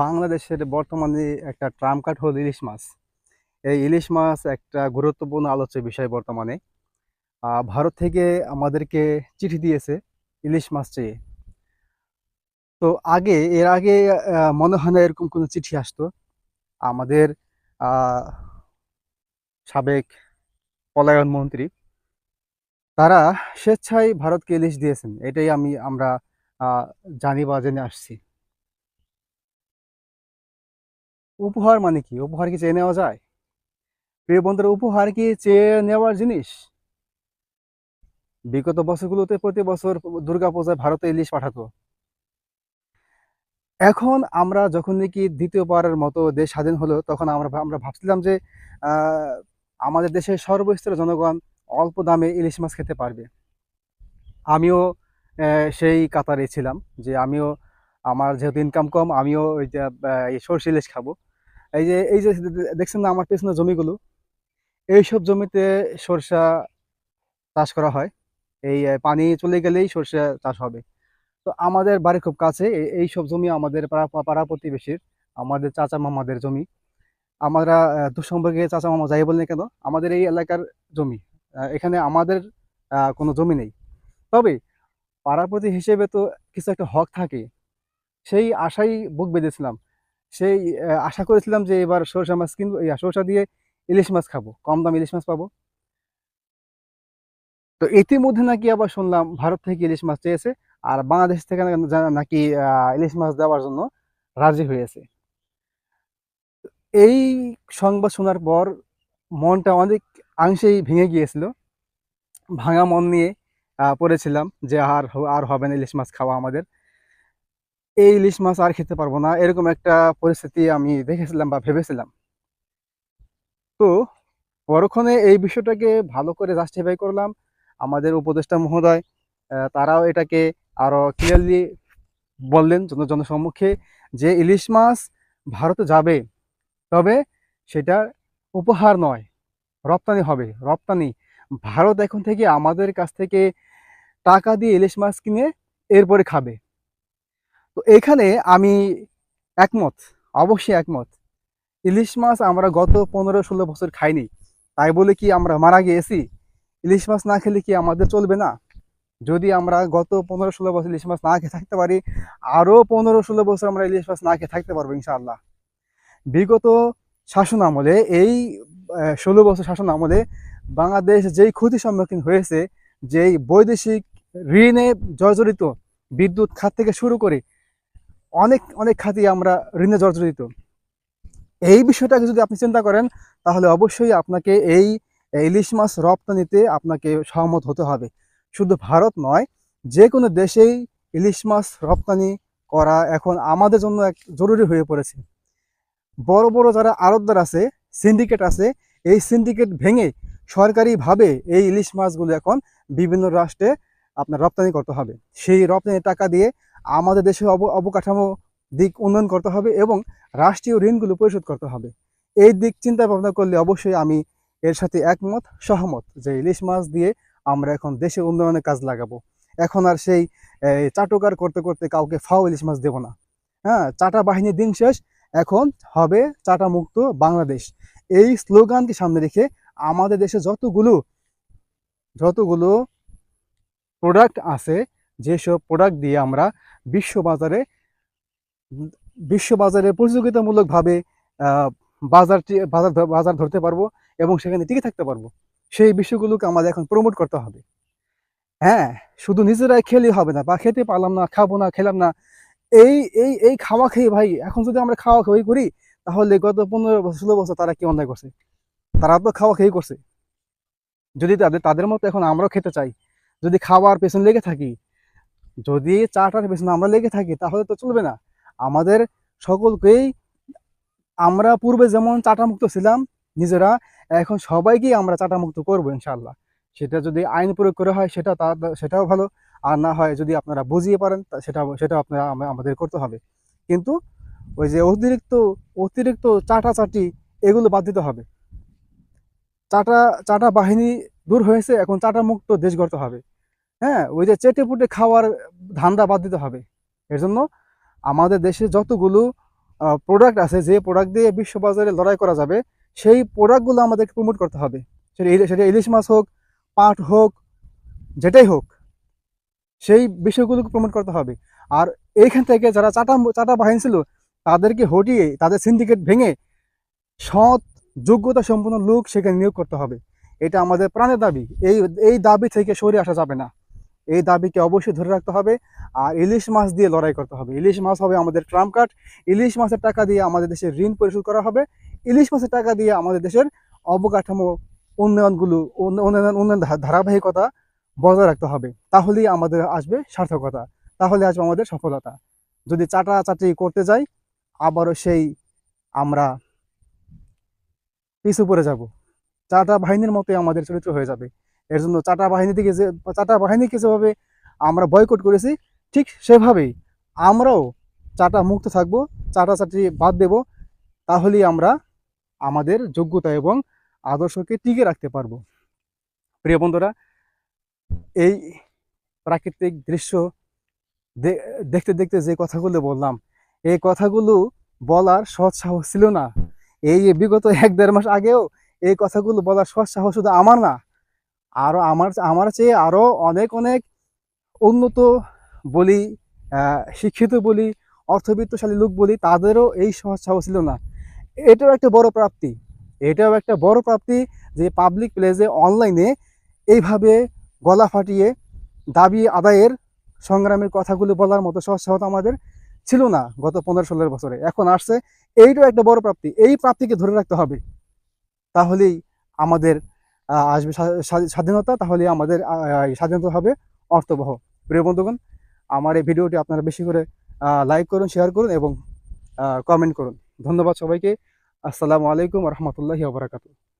বাংলাদেশের বর্তমানে একটা ট্রাম্প কার্ড হলো ইলিশ মাছ। এই ইলিশ মাছ একটা গুরুত্বপূর্ণ আলোচ্য বিষয় বর্তমানে। ভারত থেকে আমাদেরকে চিঠি দিয়েছে ইলিশ মাছ চেয়ে। তো আগে, এর আগে মনে হয় না এরকম কোনো চিঠি আসতো। আমাদের সাবেক পলায়ন মন্ত্রী, তারা স্বেচ্ছায় ভারতকে ইলিশ দিয়েছেন। এটাই আমি, আমরা জানি বা জেনে আসছি। উপহার মানে কি? উপহার কি চেয়ে নেওয়া যায়? প্রিয় বন্ধুরা, উপহার কি চেয়ে নেওয়ার জিনিস? বিগত বছরগুলোতে প্রতি বছর দুর্গাপূজায় ভারতে ইলিশ পাঠাতো। এখন আমরা যখন নাকি দ্বিতীয়বারের মতো দেশ স্বাধীন হলো, তখন আমরা আমরা ভাবছিলাম যে আমাদের দেশের সর্বস্তরের জনগণ অল্প দামে ইলিশ মাছ খেতে পারবে। আমিও সেই কাতারে ছিলাম যে আমিও আমার যেহেতু ইনকাম কম, আমিও ওই যে সর্ষে ইলিশ খাব। এই যে এই যে দেখছেন না আমার পেছনে জমিগুলো? এইসব জমিতে সরষা চাষ করা হয়। এই পানি চলে গেলেই সরষে চাষ হবে। তো আমাদের বাড়ি খুব কাছে এই সব জমি আমাদের পাড়া পাড়া প্রতিবেশীর, আমাদের চাচা মামাদের জমি। আমরা দুঃসম্পর্কে চাচা মামা যাই বলেন কেন, আমাদের এই এলাকার জমি। এখানে আমাদের কোনো জমি নেই। তবে পাড়াপতি হিসেবে তো কিছু একটা হক থাকে। সেই আশাই বুক বেঁধেছিলাম। সেই আশা করেছিলাম যে এবার সরষা মাছ কিনবো সরষা দিয়ে ইলিশ মাছ খাব, কম দাম ইলিশ মাছ পাবো। তো ইতিমধ্যে নাকি আবার শুনলাম ভারত থেকে ইলিশ মাছ চেয়েছে, আর বাংলাদেশ থেকে নাকি ইলিশ মাছ দেওয়ার জন্য রাজি হয়েছে। এই সংবাদ শোনার পর মনটা অনেক আংশেই ভেঙে গিয়েছিল। ভাঙা মন নিয়ে পড়েছিলাম যে আর আর হবে না ইলিশ মাছ খাওয়া আমাদের। এই ইলিশ মাছ আর খেতে পারব না, এরকম একটা পরিস্থিতি আমি দেখেছিলাম বা ভেবেছিলাম। তো পরক্ষণে এই বিষয়টাকে ভালো করে জাস্টিফাই করলাম। আমাদের উপদেষ্টা মহোদয় তারাও এটাকে আরও ক্লিয়ারলি বললেন জন, জনসম্মুখে যে ইলিশ মাছ ভারতে যাবে, তবে সেটা উপহার নয়, রপ্তানি হবে, রপ্তানি। ভারত এখন থেকে আমাদের কাছ থেকে টাকা দিয়ে ইলিশ মাছ কিনে এরপরে খাবে। তো এখানে আমি একমত, অবশ্যই একমত। ইলিশ মাছ আমরা গত পনেরো ষোলো বছর খাইনি, তাই বলে কি আমরা মারা গিয়েছি? ইলিশ মাছ না খেলে কি আমাদের চলবে না? যদি আমরা গত পনেরো ষোলো বছর ইলিশ মাছ না খেয়ে থাকতে পারি, আরও পনেরো ষোলো বছর আমরা ইলিশ মাছ না খেয়ে থাকতে পারব ইনশাআল্লাহ। বিগত শাসন আমলে, এই ষোলো বছর শাসন আমলে বাংলাদেশ যেই ক্ষতির সম্মুখীন হয়েছে, যেই বৈদেশিক ঋণে জর্জরিত বিদ্যুৎ খাত থেকে শুরু করে অনেক অনেক খাতই আমরা ঋণে জর্জরিত। এই বিষয়টাকে যদি আপনি চিন্তা করেন, তাহলে অবশ্যই আপনাকে এই ইলিশ মাছ রপ্তানিতে আপনাকে সহমত হতে হবে। শুধু ভারত নয় যে কোনো দেশেই ইলিশ মাছ রপ্তানি করা এখন আমাদের জন্য এক জরুরি হয়ে পড়েছে। বড় বড় যারা আড়তদার আছে সিন্ডিকেট আছে, এই সিন্ডিকেট ভেঙে সরকারিভাবে এই ইলিশ মাছগুলো এখন বিভিন্ন রাষ্ট্রে আপনার রপ্তানি করতে হবে। সেই রপ্তানির টাকা দিয়ে আমাদের অব, অবকাঠামো দিক উন্নয়ন করতে হবে এবং রাষ্ট্রীয় ঋণগুলো পরিশোধ করতে হবে। এই দিক চিন্তা ভাবনা করলে অবশ্যই আমি এর সাথে একমত, সহমত যে ইলিশ মাছ দিয়ে আমরা এখন দেশে উন্নয়নের কাজ লাগাবো। এখন আর সেই চাটুকার করতে করতে কাউকে ফাও ইলিশ মাছ দেবো না। হ্যাঁ চাটা বাহিনীর দিন শেষ, এখন হবে চাটা মুক্ত বাংলাদেশ। এই স্লোগানকে সামনে রেখে আমাদের দেশে যতগুলো যতগুলো প্রোডাক্ট আছে যেসব প্রোডাক্ট দিয়ে আমরা বিশ্ববাজারে বিশ্ববাজারে প্রতিযোগিতামূলকভাবে বাজারটি, বাজার বাজার ধরতে পারব এবং সেখানে টিকে থাকতে পারব, সেই বিষয়গুলোকে আমাদের এখন প্রমোট করতে হবে। হ্যাঁ শুধু নিজেরাই খেলে হবে না, বা খেতে পারলাম না, খাব না, খেলাম না, এই এই এই খাওয়া খেয়ে ভাই, এখন যদি আমরা খাওয়া খেয়ে করি, তাহলে গত পনেরো বছর, ষোলো বছর তারা কি অন্যায় করছে? তারা তো খাওয়া খেয়ে করছে। যদি তাদের তাদের মতো এখন আমরাও খেতে চাই, যদি খাওয়ার পেছন লেগে থাকি যদি চাটার পেছনে আমরা লেগে থাকি, তাহলে তো চলবে না। আমাদের সকলকেই আমরা পূর্বে যেমন চাটা মুক্ত ছিলাম, নিজেরা এখন সবাইকেই আমরা চাটা মুক্ত করব ইনশাল্লাহ সেটা যদি আইন প্রয়োগ করা হয়, সেটা তা, সেটাও ভালো। আর না হয় যদি আপনারা বুঝিয়ে পারেন সেটা, সেটাও আপনারা আমাদের করতে হবে। কিন্তু ওই যে অতিরিক্ত অতিরিক্ত চাটা চাটি এগুলো বাদ দিতে হবে। চাটা চাটা বাহিনী দূর হয়েছে, এখন চাটা মুক্ত দেশ গড়তে হবে। হ্যাঁ ওই যে চেটে পুটে খাওয়ার ধান্দা বাদ দিতে হবে। এর জন্য আমাদের দেশে যতগুলো প্রোডাক্ট আছে, যে প্রোডাক্ট দিয়ে বিশ্ববাজারে লড়াই করা যাবে, সেই প্রোডাক্টগুলো আমাদেরকে প্রমোট করতে হবে। সেটা সেটা ইলিশ মাছ হোক, পাট হোক, যেটাই হোক, সেই বিষয়গুলোকে প্রমোট করতে হবে। আর এইখান থেকে যারা চাটা চাটা বাহিনী ছিল, তাদেরকে হটিয়ে, তাদের সিন্ডিকেট ভেঙে সৎ যোগ্যতা সম্পন্ন লোক সেখানে নিয়োগ করতে হবে। এটা আমাদের প্রাণের দাবি। এই এই দাবি থেকে সরে আসা যাবে না। এই দাবিকে অবশ্যই ধরে রাখতে হবে। আর ইলিশ মাছ দিয়ে লড়াই করতে হবে। ইলিশ মাছ হবে আমাদের ট্রাম্প কার্ড। ইলিশ মাছের টাকা দিয়ে আমাদের দেশের ঋণ পরিশোধ করা হবে। ইলিশ মাছের টাকা দিয়ে আমাদের দেশের অবকাঠামো উন্নয়নগুলো উন্নয়ন উন্নয়ন ধারাবাহিকতা বজায় রাখতে হবে। তাহলেই আমাদের আসবে সার্থকতা। তাহলে আসবে আমাদের সফলতা। যদি চাটা চাটি করতে যাই, আবারও সেই আমরা পিছু পড়ে যাব। চাটা বাহিনীর মতোই আমাদের চরিত্র হয়ে যাবে। এর জন্য চাটা বাহিনী থেকে যে চাটা বাহিনীকে যেভাবে আমরা বয়কট করেছি, ঠিক সেভাবেই আমরাও চাটা মুক্ত থাকব, চাটা চাটি বাদ দেব, তাহলেই আমরা আমাদের যোগ্যতা এবং আদর্শকে টিকে রাখতে পারব। প্রিয় বন্ধুরা, এই প্রাকৃতিক দৃশ্য দেখতে দেখতে যে কথাগুলো বললাম, এই কথাগুলো বলার সৎ সাহস ছিল না। এই বিগত এক দেড় মাস আগেও এই কথাগুলো বলার সৎ সাহস শুধু আমার না আরও আমার আমার চেয়ে আরও অনেক অনেক উন্নত বলি শিক্ষিত বলি, অর্থবিত্তশালী লোক বলি তাদেরও এই সহজ ছিল না। এটাও একটা বড় প্রাপ্তি। এটাও একটা বড় প্রাপ্তি যে পাবলিক প্লেসে অনলাইনে এইভাবে গলা ফাটিয়ে দাবি আদায়ের সংগ্রামের কথাগুলো বলার মতো সহজ সাহস আমাদের ছিল না গত পনেরো ষোলো বছরে। এখন আসছে, এইটাও একটা বড় প্রাপ্তি। এই প্রাপ্তিকে ধরে রাখতে হবে। তাহলেই আমাদের আসবে স্বা- স্বা- স্বাধীনতা, তাহলে আমাদের স্বাধীনতা হবে অর্থবহ। প্রিয় বন্ধুগণ, আমার এই ভিডিওটি আপনারা বেশি করে লাইক করুন শেয়ার করুন এবং কমেন্ট করুন। ধন্যবাদ সবাইকে। আসসালামু আলাইকুম রহমতুল্লাহি ওবরাকাতু